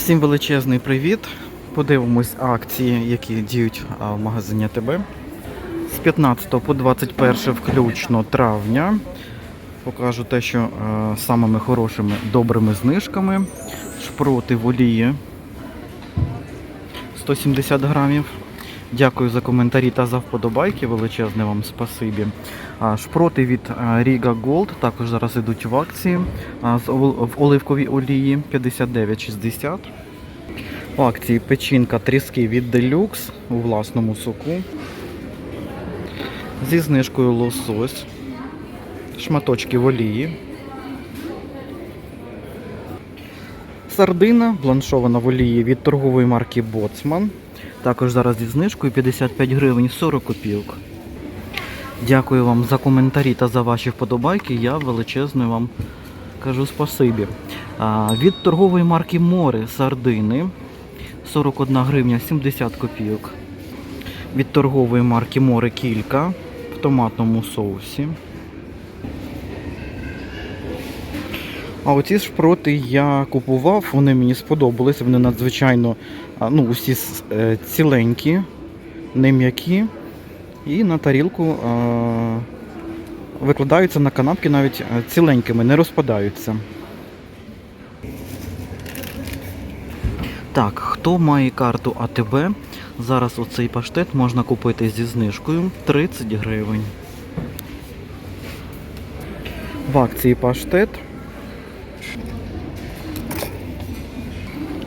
Всім величезний привіт. Подивимось акції, які діють в магазині ТБ. З 15 по 21 включно травня. Покажу те, що е, самими хорошими добрими знижками. Шпроти в олії 170 грамів. Дякую за коментарі та за вподобайки. Величезне вам спасибі. Шпроти від Riga Gold також зараз йдуть в акції в оливковій олії 59,60. В акції печінка тріски від Deluxe у власному соку. Зі знижкою лосось. Шматочки в олії. Сардина бланшована в олії від торгової марки Боцман. Також зараз зі знижкою 55 гривень 40 копійок. Дякую вам за коментарі та за ваші вподобайки. Я величезно вам кажу спасибі. А, від торгової марки Море сардини 41 гривня 70 копійок. Від торгової марки Море кілька в томатному соусі. А оці шпроти я купував, вони мені сподобались, вони надзвичайно ну, усі е, ціленькі, не м'які. І на тарілку викладаються на канапки навіть ціленькими, не розпадаються. Так, хто має карту АТБ, зараз оцей паштет можна купити зі знижкою 30 гривень. В акції паштет.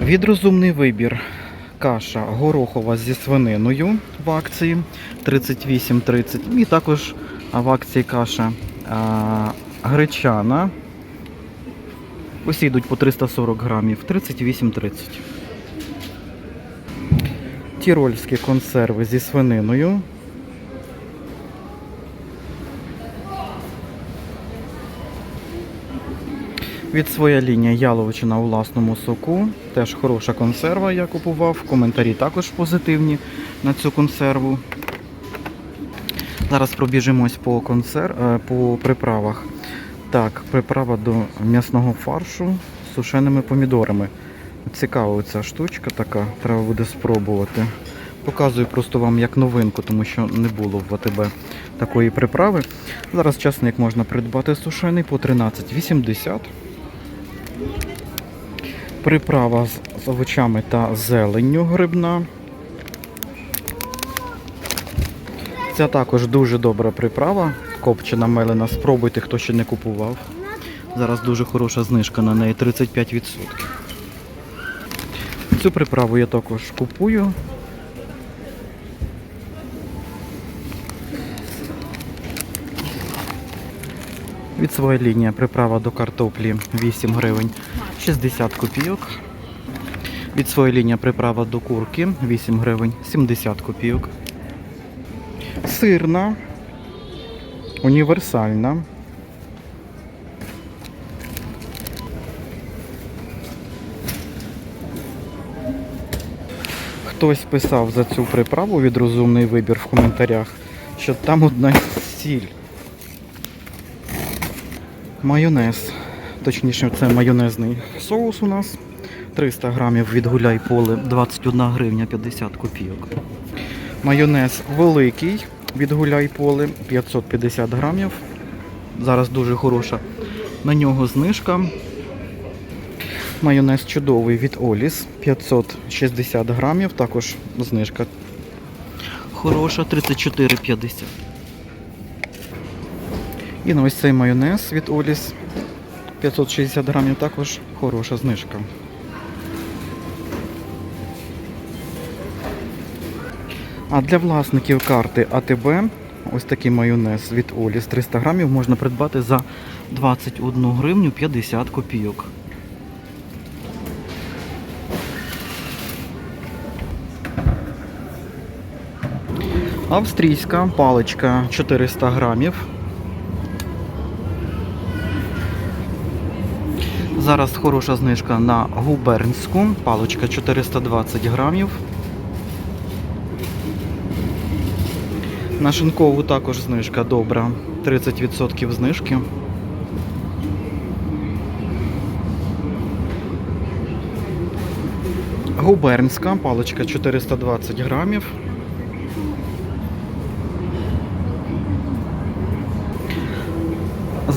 Від розумний вибір. Каша горохова зі свининою в акції 38,30. І також в акції каша а, гречана. Усі йдуть по 340 грамів 38,30. Тірольські консерви зі свининою. Від своя лінія яловичина у власному соку. Теж хороша консерва я купував. Коментарі також позитивні на цю консерву. Зараз пробіжимось по, консер... е, по приправах. Так, приправа до м'ясного фаршу з сушеними помідорами. Цікава ця штучка така, треба буде спробувати. Показую просто вам як новинку, тому що не було в АТБ такої приправи. Зараз часник можна придбати сушений по 13,80. Приправа з, овочами та зеленню грибна. Це також дуже добра приправа. Копчена мелена. Спробуйте, хто ще не купував. Зараз дуже хороша знижка на неї 35%. Цю приправу я також купую. Від своєї лінії приправа до картоплі 8 гривень 60 копійок. Від своєї лінії приправа до курки 8 гривень 70 копійок. Сирна, універсальна. Хтось писав за цю приправу від розумний вибір в коментарях, що там одна сіль. Майонез. Точніше, це майонезний соус у нас. 300 грамів від гуляй поле 21 гривня 50 копійок. Майонез великий від гуляй поле 550 грамів. Зараз дуже хороша. На нього знижка. Майонез чудовий від Оліс 560 грамів. Також знижка. Хороша 34,50. І на ось цей майонез від Оліс 560 грамів також хороша знижка. А для власників карти АТБ ось такий майонез від Оліс 300 грамів можна придбати за 21 гривню 50 копійок. Австрійська паличка 400 грамів. Зараз хороша знижка на губернську. Паличка 420 грамів. На шинкову також знижка добра. 30% знижки. Губернська паличка 420 грамів.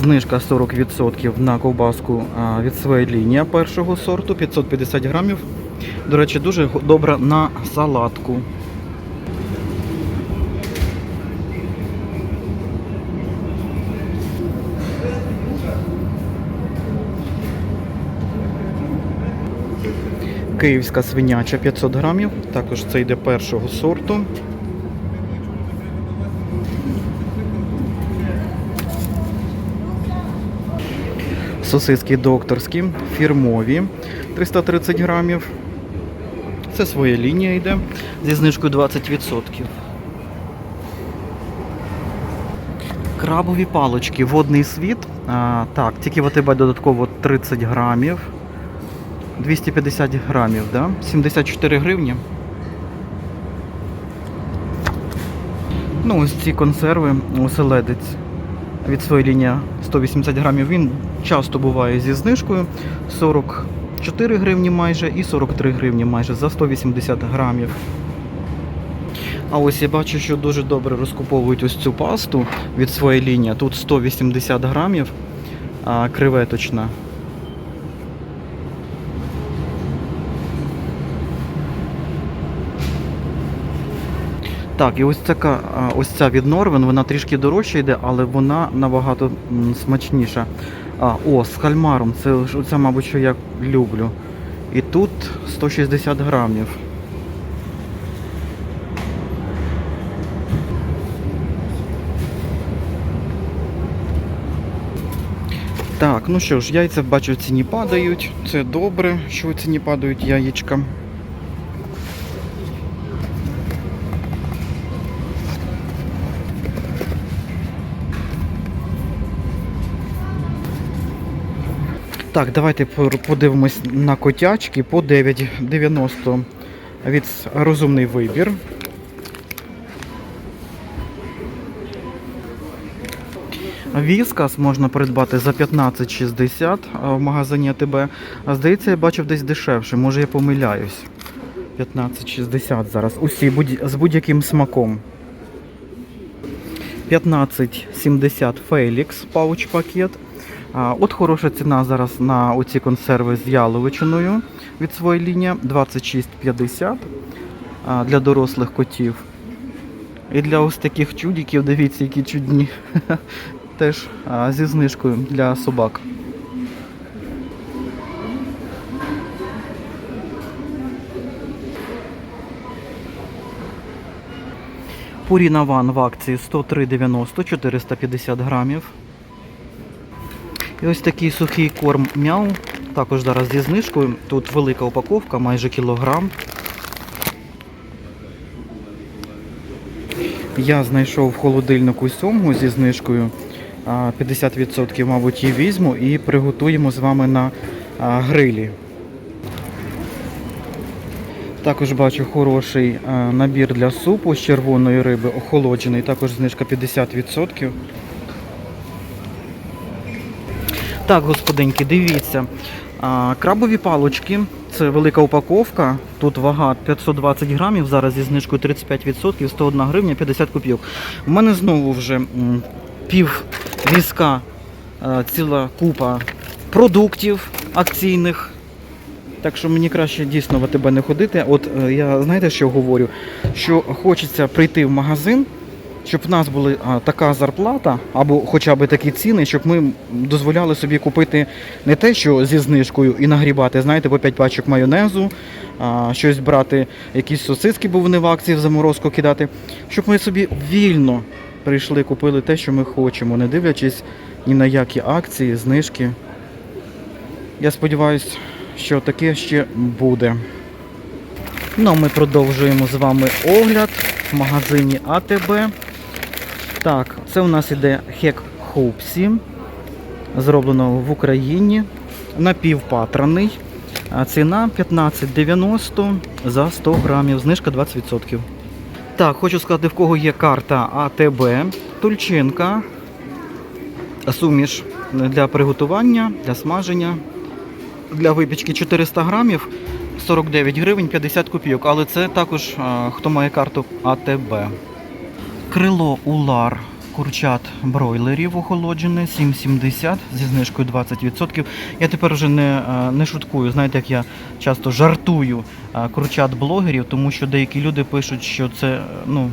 Знижка 40% на ковбаску від своєї лінії першого сорту 550 грамів. До речі, дуже добра на салатку. Київська свиняча 500 грамів. Також це йде першого сорту. Сосиски докторські, фірмові 330 грамів. Це своя лінія йде зі знижкою 20%. Крабові палочки, водний світ. А, так, тільки в АТБ додатково 30 грамів. 250 грамів, да? 74 гривні. Ну, ось ці консерви, оселедець від своєї лінії 180 грамів. Він часто буває зі знижкою 44 гривні майже і 43 гривні майже за 180 грамів. А ось я бачу, що дуже добре розкуповують ось цю пасту від своєї лінії. Тут 180 грамів креветочна. Так, і ось така, ось ця від Норвен, вона трішки дорожча йде, але вона набагато смачніша. А, о, з кальмаром, це ж оце, мабуть, що я люблю. І тут 160 грамів. Так, ну що ж, яйця бачу, ціні падають. Це добре, що в ціні падають яєчка. Так, давайте подивимось на котячки по 9,90 від розумний вибір. Віскас можна придбати за 15,60 в магазині АТБ. А здається, я бачив десь дешевше, може я помиляюсь. 15,60 зараз. Усі будь- з будь-яким смаком. 15,70 Фелікс пауч пакет. От хороша ціна зараз на оці консерви з яловичиною від своєї лінії 26,50 для дорослих котів. І для ось таких чудиків, дивіться, які чудні. Теж зі знижкою для собак. Пуріна Ван в акції 103,90, 450 грамів. І ось такий сухий корм мяу. Також зараз зі знижкою. Тут велика упаковка, майже кілограм. Я знайшов в холодильнику сьомгу зі знижкою. 50%, мабуть, її візьму і приготуємо з вами на грилі. Також бачу хороший набір для супу з червоної риби, охолоджений, також знижка 50%. Так, господинки, дивіться. Крабові палочки, це велика упаковка. Тут вага 520 грамів, зараз зі знижкою 35%, 101 гривня 50 копійок. У мене знову вже пів візка, ціла купа продуктів акційних. Так що мені краще дійсно в АТБ не ходити. От е, я знаєте, що говорю? Що хочеться прийти в магазин, щоб в нас була така зарплата, або хоча б такі ціни, щоб ми дозволяли собі купити не те, що зі знижкою і нагрібати, знаєте, по 5 пачок майонезу, а, щось брати, якісь сосиски, бо вони в акції в заморозку кидати, щоб ми собі вільно прийшли, купили те, що ми хочемо, не дивлячись ні на які акції, знижки. Я сподіваюся, що таке ще буде. Ну, а ми продовжуємо з вами огляд в магазині АТБ. Так, це у нас іде хек Хоупсі, зроблено в Україні, напівпатраний. Ціна 15,90 за 100 грамів, знижка 20%. Так, хочу сказати, в кого є карта АТБ, тульчинка, суміш для приготування, для смаження, для випічки 400 грамів 49 гривень 50 копійок, але це також хто має карту АТБ. Крило Улар курчат бройлерів охолоджене 7,70 зі знижкою 20%. Я тепер вже не, е, не шуткую. Знаєте, як я часто жартую е, курчат блогерів, тому що деякі люди пишуть, що це е, ну.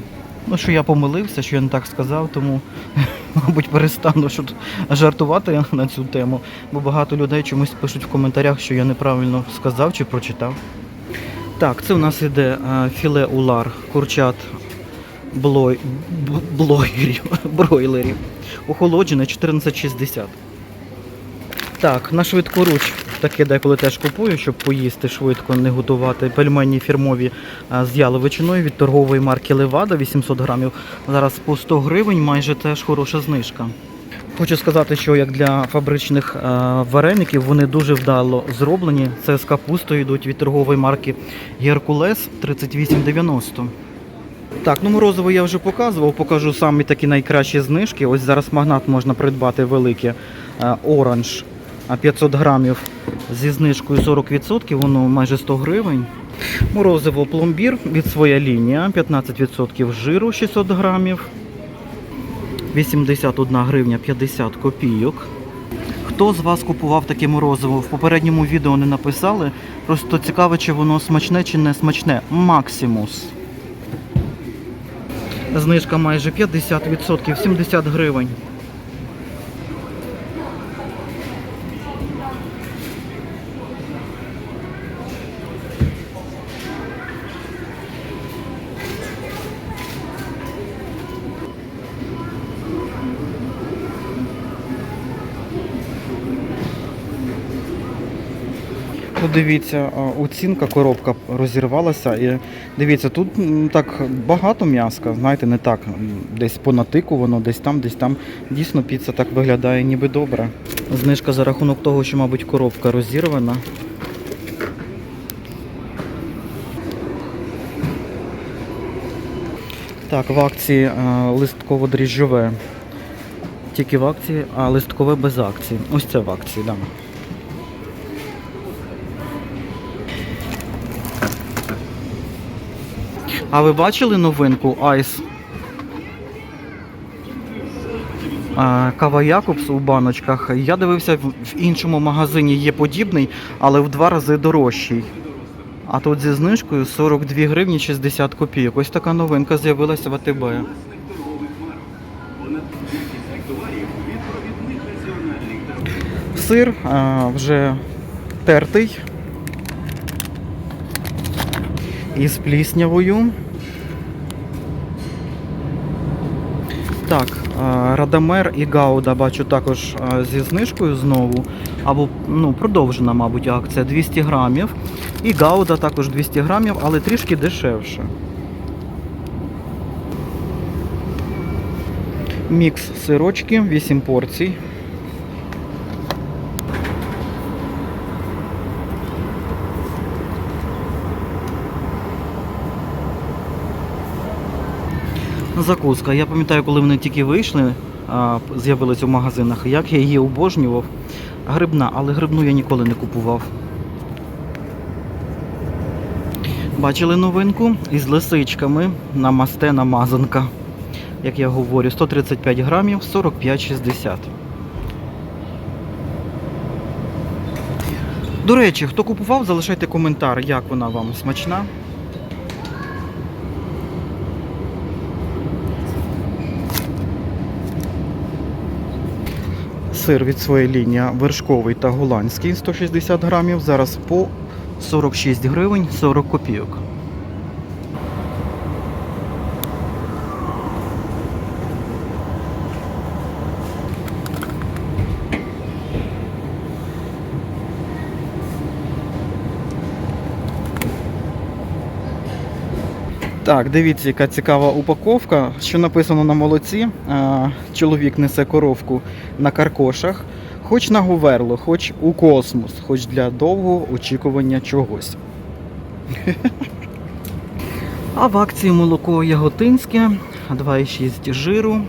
Ну, що я помилився, що я не так сказав, тому, мабуть, перестану жартувати на цю тему, бо багато людей чомусь пишуть в коментарях, що я неправильно сказав чи прочитав. Так, це у нас іде філе улар, курчат блой, б- бройлерів. Охолоджене 14,60. Так, на швидкоруч таке деколи теж купую, щоб поїсти швидко, не готувати. Пельмені фірмові з яловичиною від торгової марки Левада 800 грамів. Зараз по 100 гривень майже теж хороша знижка. Хочу сказати, що як для фабричних вареників вони дуже вдало зроблені. Це з капустою йдуть від торгової марки Геркулес 3890. Так, ну морозиво я вже показував, покажу самі такі найкращі знижки. Ось зараз магнат можна придбати велике. Е, Оранж 500 грамів зі знижкою 40%, воно майже 100 гривень. Морозиво пломбір від своя лінія, 15% жиру 600 грамів. 81 гривня 50 копійок. Хто з вас купував таке морозиво? В попередньому відео не написали. Просто цікаво, чи воно смачне чи не смачне. Максимус. Знижка майже 50%, 70 гривень. Дивіться, оцінка, коробка розірвалася. І дивіться, тут так багато м'яска, знаєте, не так. Десь понатикувано, десь там, десь там. Дійсно, піца так виглядає ніби добре. Знижка за рахунок того, що, мабуть, коробка розірвана. Так, в акції листково-дріжджове. Тільки в акції, а листкове без акції. Ось це в акції. Да. А ви бачили новинку Айс? Кава Якобс у баночках. Я дивився в іншому магазині є подібний, але в два рази дорожчий. А тут зі знижкою 42 гривні 60 копійок. Ось така новинка з'явилася в АТБ. Сир вже тертий. Із пліснявою. Так, Радамер і Гауда бачу також зі знижкою знову. Або ну, продовжена, мабуть, акція 200 грамів. І Гауда також 200 грамів, але трішки дешевше. Мікс сирочки, 8 порцій. Закуска. Я пам'ятаю, коли вони тільки вийшли, а, з'явились у магазинах, як я її обожнював. Грибна, але грибну я ніколи не купував. Бачили новинку із лисичками намасте намазанка. Як я говорю, 135 грамів, 45,60. До речі, хто купував, залишайте коментар, як вона вам смачна. Сир від своєї лінії вершковий та голландський 160 грамів. Зараз по 46 гривень 40 копійок. Так, дивіться, яка цікава упаковка. Що написано на молоці. Чоловік несе коровку на каркошах, хоч на говерло, хоч у космос, хоч для довгого очікування чогось. А в акції молоко яготинське, 2,6 жиру.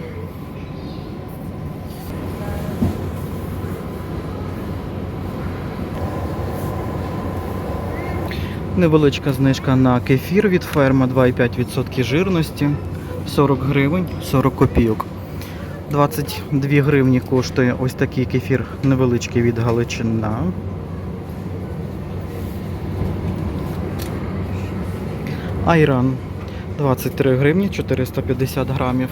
Невеличка знижка на кефір від ферма 2,5% жирності. 40 гривень 40 копійок. 22 гривні коштує ось такий кефір невеличкий від Галичина. Айран 23 гривні 450 грамів.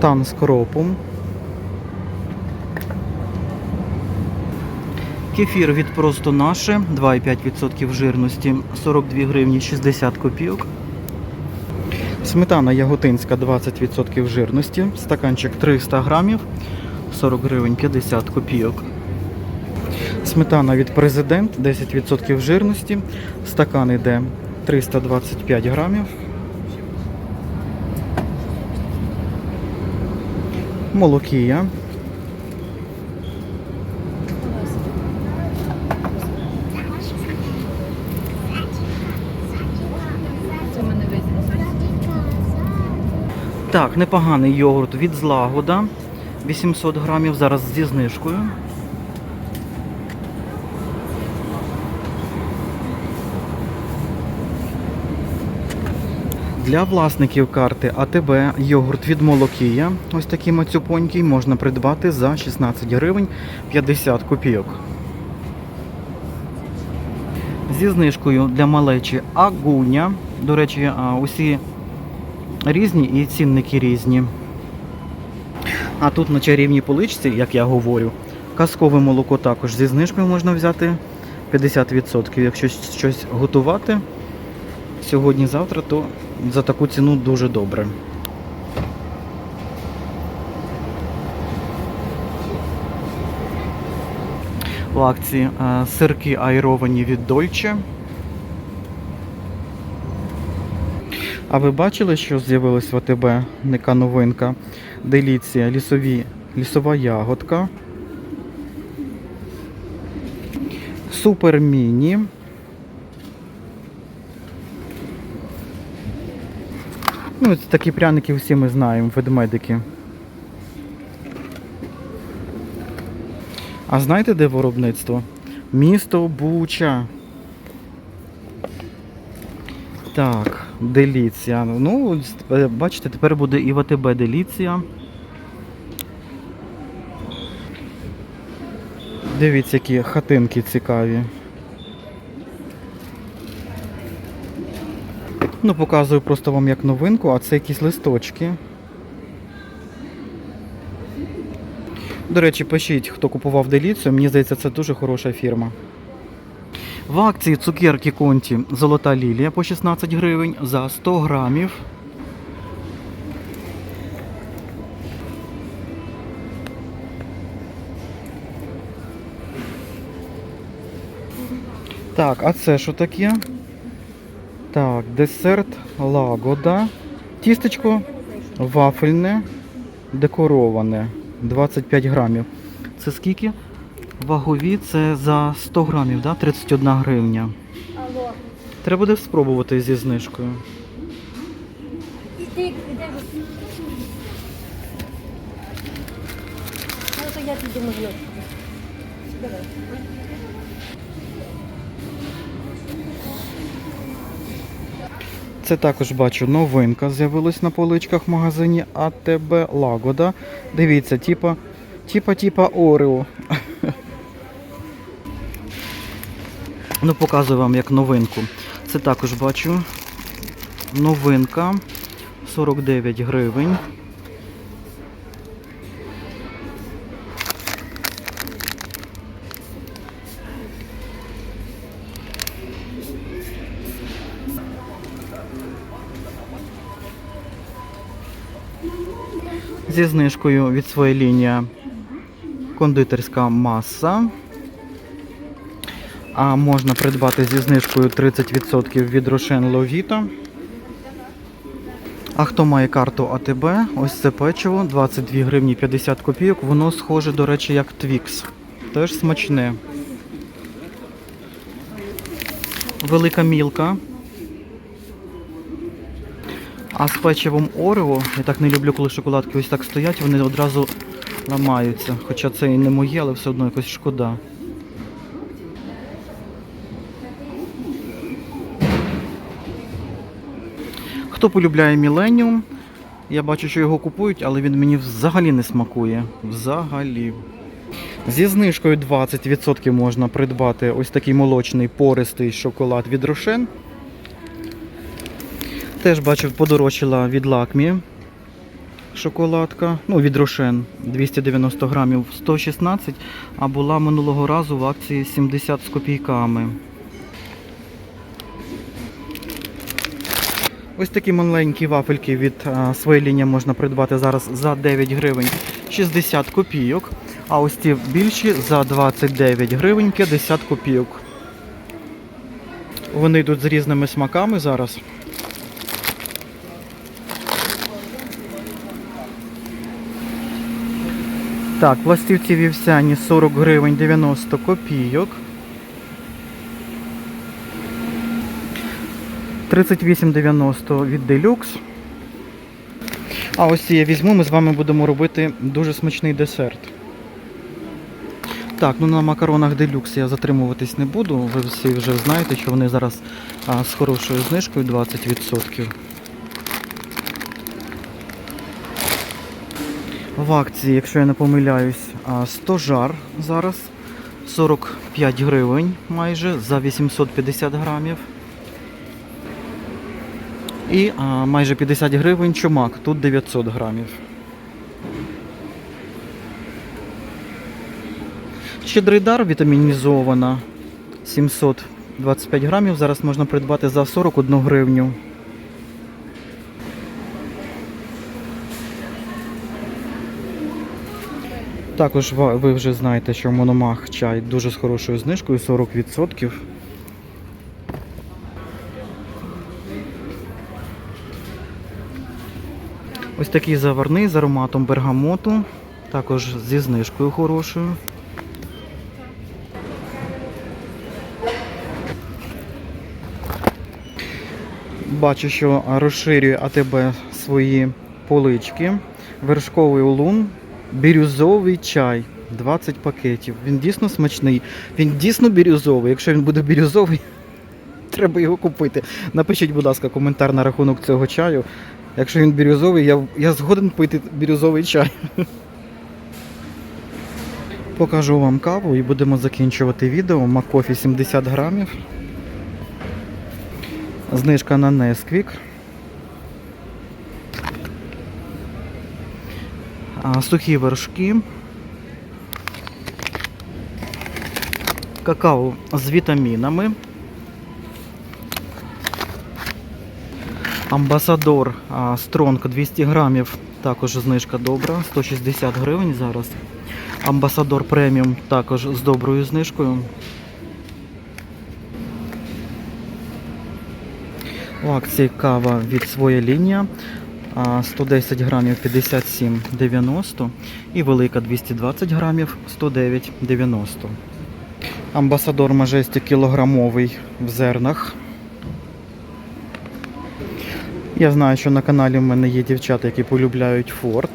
Тан з кропом. Кефір від просто наше 2,5% жирності 42 гривні 60 копійок. Сметана яготинська 20% жирності, стаканчик 300 грамів, 40 гривень 50 копійок. Сметана від президент 10% жирності, стакан іде 325 грамів. Молокія Так, непоганий йогурт від злагода. 800 грамів зараз зі знижкою. Для власників карти АТБ йогурт від Молокія, ось такий мацюпонький, можна придбати за 16 гривень 50 копійок. Зі знижкою для малечі Агуня. До речі, усі різні і цінники різні. А тут на чарівній поличці, як я говорю, казкове молоко також зі знижкою можна взяти 50%. Якщо щось готувати сьогодні-завтра, то за таку ціну дуже добре. В акції е, сирки айровані від Дольче. А ви бачили, що з'явилась в АТБ нека новинка? Деліція лісові, лісова ягодка. Супер міні. Ну, такі пряники всі ми знаємо, ведмедики. А знаєте, де виробництво? Місто Буча. Так, деліція. Ну, е, бачите, тепер буде і ВТБ деліція. Дивіться, які хатинки цікаві. Ну, показую просто вам як новинку, а це якісь листочки. До речі, пишіть, хто купував деліцію. Мені здається, це дуже хороша фірма. В акції цукерки Конті Золота лілія по 16 гривень за 100 грамів. Так, а це що таке? Так, десерт лагода. Тістечко вафельне, декороване. 25 грамів. Це скільки? Вагові це за 100 грамів, да? 31 гривня. Треба буде спробувати зі знижкою. Ну. Це також бачу новинка з'явилась на поличках в магазині АТБ Лагода. Дивіться, типа, типа, типа Орео. Ну, показую вам як новинку. Це також бачу новинка 49 гривень. Зі знижкою від своєї лінії кондитерська маса. А можна придбати зі знижкою 30% від Рошен Ловіта. А хто має карту АТБ, ось це печиво 22 гривні 50 копійок. Воно схоже, до речі, як Твікс. Теж смачне. Велика мілка. А з печивом Орео, я так не люблю, коли шоколадки ось так стоять, вони одразу ламаються. Хоча це і не моє, але все одно якось шкода. Хто полюбляє Міленіум, я бачу, що його купують, але він мені взагалі не смакує. Взагалі. Зі знижкою 20% можна придбати ось такий молочний пористий шоколад від Рошен. Теж бачу, подорожчала від лакмі шоколадка. Ну, від Рошен 290 грамів 116, а була минулого разу в акції 70 з копійками. Ось такі маленькі вафельки від своєї лінії можна придбати зараз за 9 гривень 60 копійок. А ось ті більші за 29 гривень 50 копійок. Вони йдуть з різними смаками зараз. Так, пластівці вівсяні 40 гривень 90 копійок. 38,90 від Deluxe. А ось я візьму, ми з вами будемо робити дуже смачний десерт. Так, ну на макаронах Deluxe я затримуватись не буду. Ви всі вже знаєте, що вони зараз а, з хорошою знижкою 20%. В акції, якщо я не помиляюсь, 100 жар зараз 45 гривень майже за 850 грамів. І а, майже 50 гривень чумак, тут 900 грамів. Щедрий дар вітамінізована 725 грамів. Зараз можна придбати за 41 гривню. Також ви вже знаєте, що мономах чай дуже з хорошою знижкою 40%. Ось такий заварний з ароматом бергамоту, також зі знижкою хорошою. Бачу, що розширює АТБ свої полички. Вершковий улун, бірюзовий чай. 20 пакетів. Він дійсно смачний. Він дійсно бірюзовий. Якщо він буде бірюзовий, треба його купити. Напишіть, будь ласка, коментар на рахунок цього чаю. Якщо він бірюзовий, я, я згоден пити бірюзовий чай. Покажу вам каву і будемо закінчувати відео. Макофі 70 грамів. Знижка на Nesquik. Сухі вершки. Какао з вітамінами. Амбасадор Стронг 200 грамів, також знижка добра, 160 гривень зараз. Амбасадор преміум також з доброю знижкою. У акції кава від своя лінія. 110 грамів 57,90 і велика 220 грамів 109,90. Амбасадор Majestic кілограмовий в зернах. Я знаю, що на каналі в мене є дівчата, які полюбляють Форд.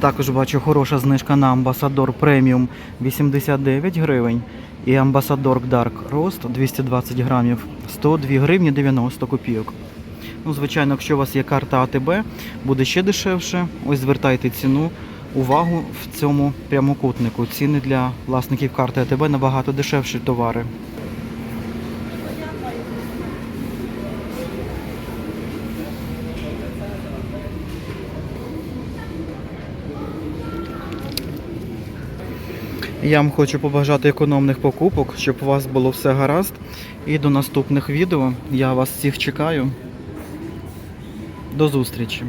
Також бачу хороша знижка на Амбасадор преміум 89 гривень і Амбасадор Dark Roast 220 грамів 102 гривні 90 копійок. Ну, звичайно, якщо у вас є карта АТБ, буде ще дешевше. Ось звертайте ціну, увагу в цьому прямокутнику. Ціни для власників карти АТБ набагато дешевші товари. Я вам хочу побажати економних покупок, щоб у вас було все гаразд. І до наступних відео. Я вас всіх чекаю. До зустрічі!